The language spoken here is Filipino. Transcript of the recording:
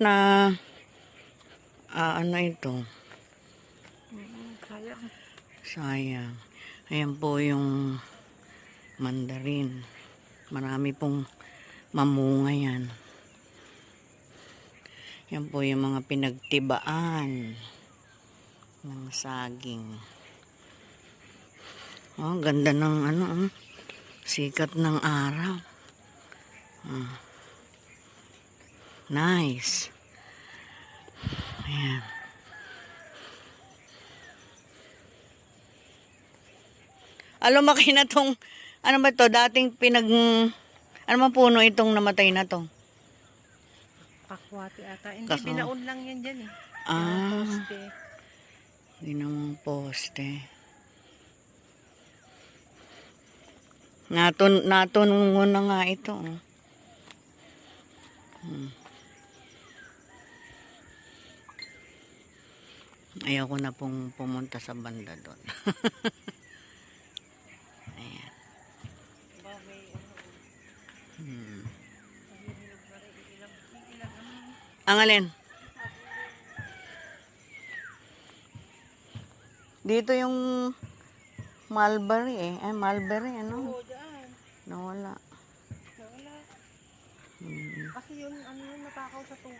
na ah, ano ito. Sayang. Sayang. Ayan po yung mandarin. Marami pong mamunga yan. Yan po yung mga pinagtibaan ng saging. Oh, ganda ng ano, oh. sikat ng araw. Ah. Nice. Ayan. Alam lumaki na tong, ano ba to, dating pinag, ano man puno itong namatay na to? Pakwati ata. Hindi, Kas- binaon lang yan dyan eh. Ah, Poste. ginawang poste. Natun, natunungo na nga ito. Oh. Hmm. Ayoko na pong pumunta sa banda doon. Ayan. Hmm. Ang alin? Dito yung mulberry eh. Ay, mulberry ano? Nawala. Wala. Hmm. Kasi yun, ano yun, natakaw sa tubig.